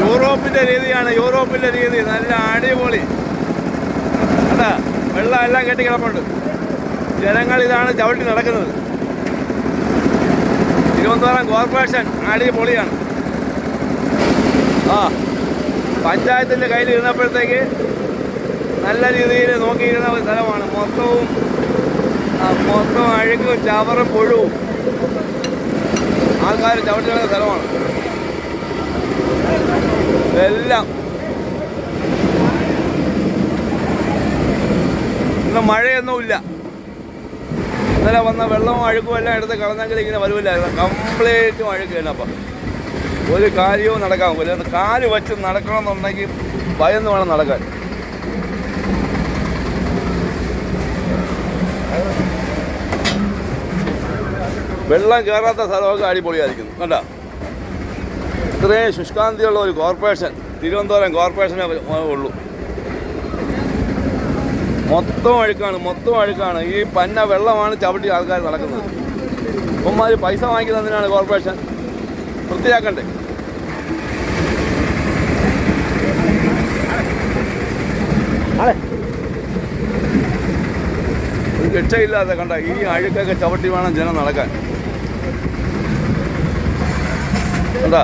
യൂറോപ്പിന്റെ രീതിയാണ് യൂറോപ്പിന്റെ രീതി. നല്ല അടിപൊളി. അതാ വെള്ളം എല്ലാം കെട്ടി കിടപ്പുണ്ട്. ജനങ്ങൾ ഇതാണ് ചവിട്ടി നടക്കുന്നത്. തിരുവനന്തപുരം കോർപ്പറേഷൻ അടിപൊളിയാണ്. ആ പഞ്ചായത്തിന്റെ കയ്യിൽ ഇരുന്നപ്പോഴത്തേക്ക് നല്ല രീതിയിൽ നോക്കിയിരുന്ന ഒരു സ്ഥലമാണ്. മൊത്തവും മൊത്തം അഴുക്കും ചവറും പുഴുവും. ആൾക്കാർ ചവിട്ടി കിടക്കുന്ന സ്ഥലമാണ്. എല്ലാം. ഇന്ന് മഴയൊന്നുമില്ല. ഇന്നലെ വന്ന വെള്ളവും അഴുക്കും എല്ലാം എടുത്ത് കളഞ്ഞെങ്കിൽ ഇങ്ങനെ വരുമില്ലായിരുന്നു കംപ്ലീറ്റ് അഴുക്കുകയാണ് അപ്പം. ഒരു കാര്യവും നടക്കാൻ പോലും കാൽ വെച്ച് നടക്കണമെന്നുണ്ടെങ്കിൽ ഭയന്ന് വേണം നടക്കാൻ. വെള്ളം കയറാത്ത സ്ഥലമൊക്കെ അടിപൊളിയായിരിക്കുന്നു. കണ്ട? ഇത്രയും ശുഷ്കാന്തിയുള്ള ഒരു കോർപ്പറേഷൻ തിരുവനന്തപുരം കോർപ്പറേഷനെ ഉള്ളൂ. മൊത്തം അഴുക്കാണ് മൊത്തം അഴുക്കാണ്. ഈ പന്ന വെള്ളമാണ് ചവിട്ടി ആൾക്കാർ നടക്കുന്നത്. ഇവന്മാർ പൈസ വാങ്ങിക്കുന്നതിനാണ് കോർപ്പറേഷൻ? വൃത്തിയാക്കണ്ടേ? രക്ഷയില്ലാതെ കണ്ട ഈ അഴുക്കൊക്കെ ചവിട്ടി വേണം ജനം നടക്കാൻ. കണ്ടാ?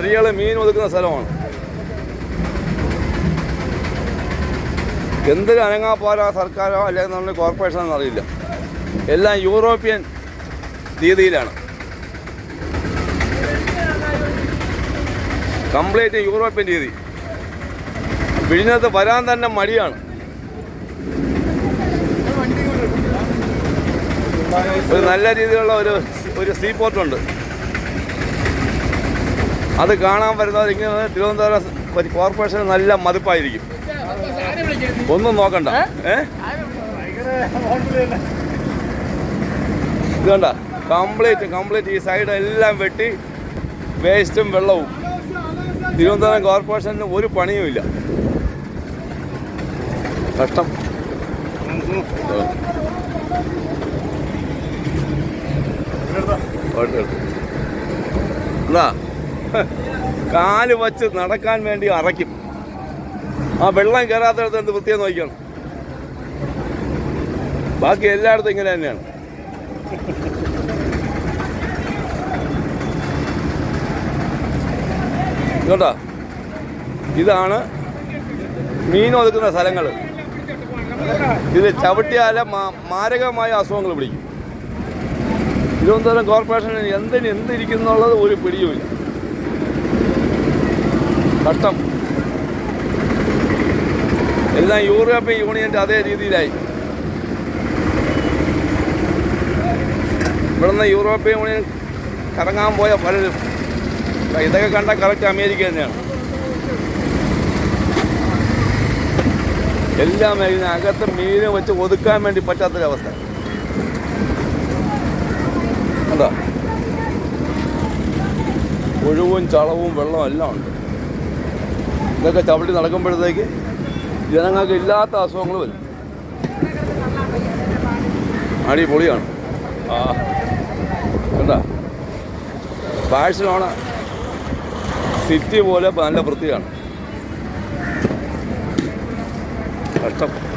സ്ത്രീകൾ മീൻ ഒതുക്കുന്ന സ്ഥലമാണ്. എന്തൊരു അനങ്ങാപ്പോരാ സർക്കാരോ അല്ലെങ്കിൽ നമ്മുടെ കോർപ്പറേഷനോ എന്നറിയില്ല എല്ലാം യൂറോപ്യൻ രീതിയിലാണ്. കംപ്ലീറ്റ് യൂറോപ്യൻ രീതി. വിഴിഞ്ഞത്ത് വരാൻ തന്നെ മടിയാണ്. ഒരു നല്ല രീതിയിലുള്ള ഒരു ഒരു സീ പോർട്ടുണ്ട് അത് കാണാൻ വരുന്നത് ഇങ്ങനെ തിരുവനന്തപുരം കോർപ്പറേഷൻ നല്ല മതിപ്പായിരിക്കും. ഒന്നും നോക്കണ്ട. ഏ? ഇത് കണ്ട. Complete complete. ഈ സൈഡ് എല്ലാം വെട്ടി വേസ്റ്റും വെള്ളവും. തിരുവനന്തപുരം കോർപ്പറേഷന് ഒരു പണിയുമില്ല കഷ്ടം. എന്നാ? കാൽ വച്ച് നടക്കാൻ വേണ്ടി അറയ്ക്കും. ആ വെള്ളം കയറാത്തടത്ത് എന്ത് വൃത്തിയെന്ന് നോക്കിയാണ് ബാക്കി എല്ലായിടത്തും ഇങ്ങനെ തന്നെയാണ്. കേട്ടോ ഇതാണ് മീൻ ഒതുക്കുന്ന സ്ഥലങ്ങൾ. ഇത് ചവിട്ടിയാല മാരകമായ അസുഖങ്ങൾ പിടിക്കും. തിരുവനന്തപുരം കോർപ്പറേഷനിൽ എന്തിന് എന്തിരിക്കുന്നുള്ളത് ഒരു പിടിയുമില്ല. കഷ്ടം എല്ലാം യൂറോപ്യൻ യൂണിയന്റെ അതേ രീതിയിലായി. ഇവിടുന്ന് യൂറോപ്യൻ യൂണിയൻ കറങ്ങാൻ പോയ പലരും. ഇതൊക്കെ കണ്ട കറക്റ്റ് അമേരിക്ക തന്നെയാണ്. എല്ലാം അകത്ത് മീനെ വെച്ച് ഒതുക്കാൻ വേണ്ടി പറ്റാത്തൊരവസ്ഥ. എന്താ ഒഴിവും ചളവും വെള്ളവും എല്ലാം ഉണ്ട്. ഇതൊക്കെ ചവിട്ടി നടക്കുമ്പോഴത്തേക്ക് ജനങ്ങൾക്ക് ഇല്ലാത്ത അസുഖങ്ങൾ വരും. അടിപൊളിയാണ്. ആ. കണ്ട? ബാഴ്സലോണ സിറ്റി പോലെ നല്ല വൃത്തിയാണ്. കഷ്ടം.